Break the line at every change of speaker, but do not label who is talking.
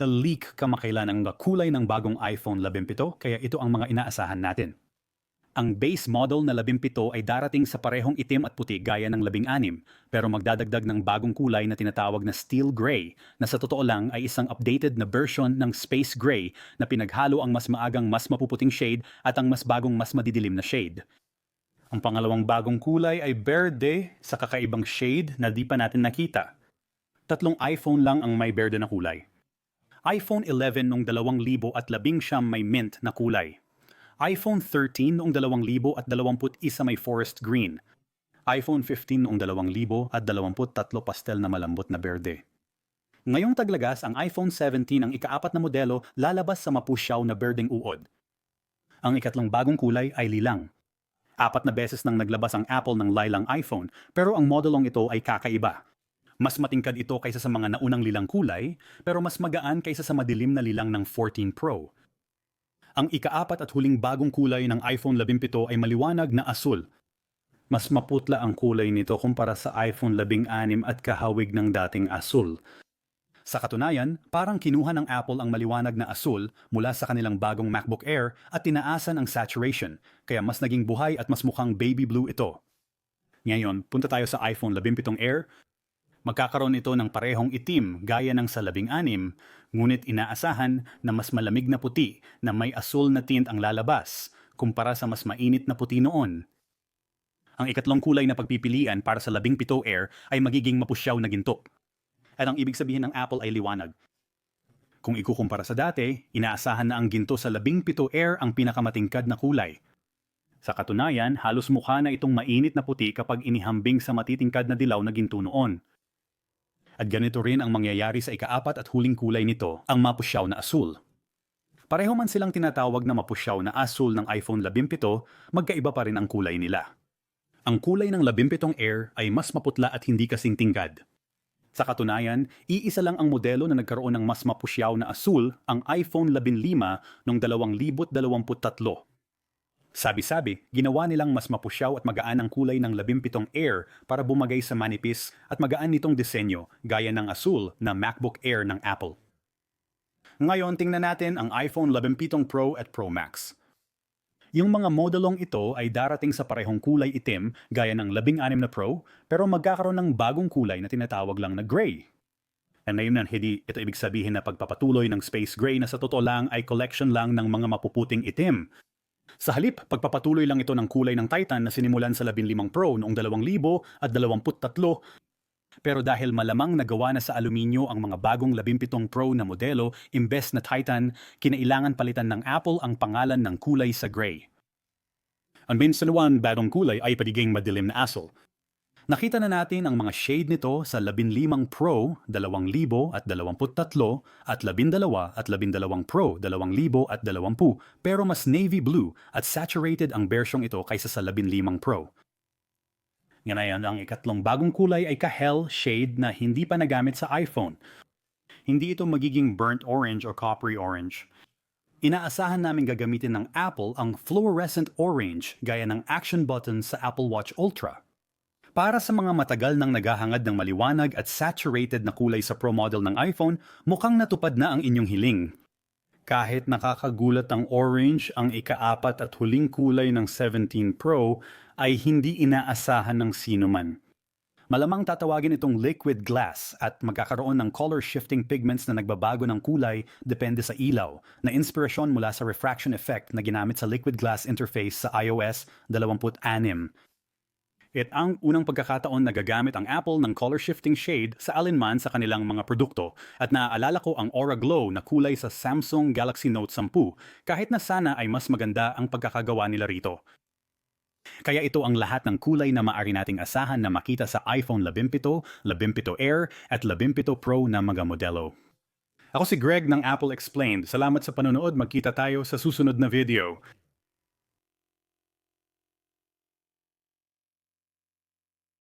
na-leak kamakailan ang kulay ng bagong iPhone 17 kaya ito ang mga inaasahan natin. Ang base model na 17 ay darating sa parehong itim at puti gaya ng 16 pero magdadagdag ng bagong kulay na tinatawag na steel gray na sa totoo lang ay isang updated na version ng space gray na pinaghalo ang mas maagang mas mapuputing shade at ang mas bagong mas madidilim na shade. Ang pangalawang bagong kulay ay berde sa kakaibang shade na di pa natin nakita. Tatlong iPhone lang ang may berde na kulay iPhone 11 noong 2000 at labing siyam may mint na kulay. iPhone 13 noong 2000 at 21 may forest green. iPhone 15 noong 2000 at 23 pastel na malambot na berde. Ngayong taglagas, ang iPhone 17 ang ikaapat na modelo lalabas sa mapusyaw na berdeng uod. Ang ikatlong bagong kulay ay lilang. Apat na beses nang naglabas ang Apple ng lilang iPhone, pero ang modelong ito ay kakaiba. Mas matingkad ito kaysa sa mga naunang lilang kulay, pero mas magaan kaysa sa madilim na lilang ng 14 Pro. Ang ikaapat at huling bagong kulay ng iPhone 17 ay maliwanag na asul. Mas maputla ang kulay nito kumpara sa iPhone 16 at kahawig ng dating asul. Sa katunayan, parang kinuha ng Apple ang maliwanag na asul mula sa kanilang bagong MacBook Air at tinaasan ang saturation, kaya mas naging buhay at mas mukhang baby blue ito. Ngayon, punta tayo sa iPhone 17 Air Magkakaroon ito ng parehong itim gaya ng sa labing anim, ngunit inaasahan na mas malamig na puti na may asul na tint ang lalabas kumpara sa mas mainit na puti noon. Ang ikatlong kulay na pagpipilian para sa labing pito air ay magiging mapusyaw na ginto. At ang ibig sabihin ng Apple ay liwanag. Kung ikukumpara sa dati, inaasahan na ang ginto sa labing pito air ang pinakamatingkad na kulay. Sa katunayan, halos mukha na itong mainit na puti kapag inihambing sa matitingkad na dilaw na ginto noon. At ganito rin ang mangyayari sa ikaapat at huling kulay nito, ang mapusyaw na asul. Pareho man silang tinatawag na mapusyaw na asul ng iPhone 17, magkaiba pa rin ang kulay nila. Ang kulay ng 17 Air ay mas maputla at hindi kasing tingkad. Sa katunayan, iisa lang ang modelo na nagkaroon ng mas mapusyaw na asul, ang iPhone 15 noong 2023 sabi-sabi, ginawa nilang mas mapusyaw at magaan ang kulay ng 17 Air para bumagay sa manipis at magaan nitong disenyo gaya ng asul na MacBook Air ng Apple. Ngayon, tingnan natin ang iPhone 17 Pro at Pro Max. Yung mga modelong ito ay darating sa parehong kulay itim gaya ng 16 na Pro pero magkakaroon ng bagong kulay na tinatawag lang na gray. And ngayon hindi ito ibig sabihin na pagpapatuloy ng space gray na sa totoo lang ay collection lang ng mga mapuputing itim sa halip, pagpapatuloy lang ito ng kulay ng Titan na sinimulan sa 15 Pro noong 2000 at 23 pero dahil malamang nagawa na sa aluminyo ang mga bagong 17 Pro na modelo imbes na Titan, kinailangan palitan ng Apple ang pangalan ng kulay sa gray. Ang minsan bagong kulay ay padiging madilim na asul, Nakita na natin ang mga shade nito sa 15 Pro 2023 at 12 at 12 at 12 Pro 2020 pero mas navy blue at saturated ang bersyong ito kaysa sa 15 Pro. Ngayon, ang ikatlong bagong kulay ay ka-hell shade na hindi pa nagamit sa iPhone. Hindi ito magiging burnt orange o coppery orange. Inaasahan namin gagamitin ng Apple ang fluorescent orange gaya ng action button sa Apple Watch Ultra. Para sa mga matagal nang naghahangad ng maliwanag at saturated na kulay sa Pro model ng iPhone, mukhang natupad na ang inyong hiling. Kahit nakakagulat ang orange, ang ikaapat at huling kulay ng 17 Pro ay hindi inaasahan ng sino man. Malamang tatawagin itong liquid glass at magkakaroon ng color shifting pigments na nagbabago ng kulay depende sa ilaw, na inspirasyon mula sa refraction effect na ginamit sa liquid glass interface sa iOS 26 It ang unang pagkakataon na gagamit ang Apple ng color shifting shade sa alinman sa kanilang mga produkto at naaalala ko ang Aura Glow na kulay sa Samsung Galaxy Note 10 kahit na sana ay mas maganda ang pagkakagawa nila rito. Kaya ito ang lahat ng kulay na maari nating asahan na makita sa iPhone 17, 17 Air at 17 Pro na mga modelo. Ako si Greg ng Apple Explained. Salamat sa panonood. Magkita tayo sa susunod na video.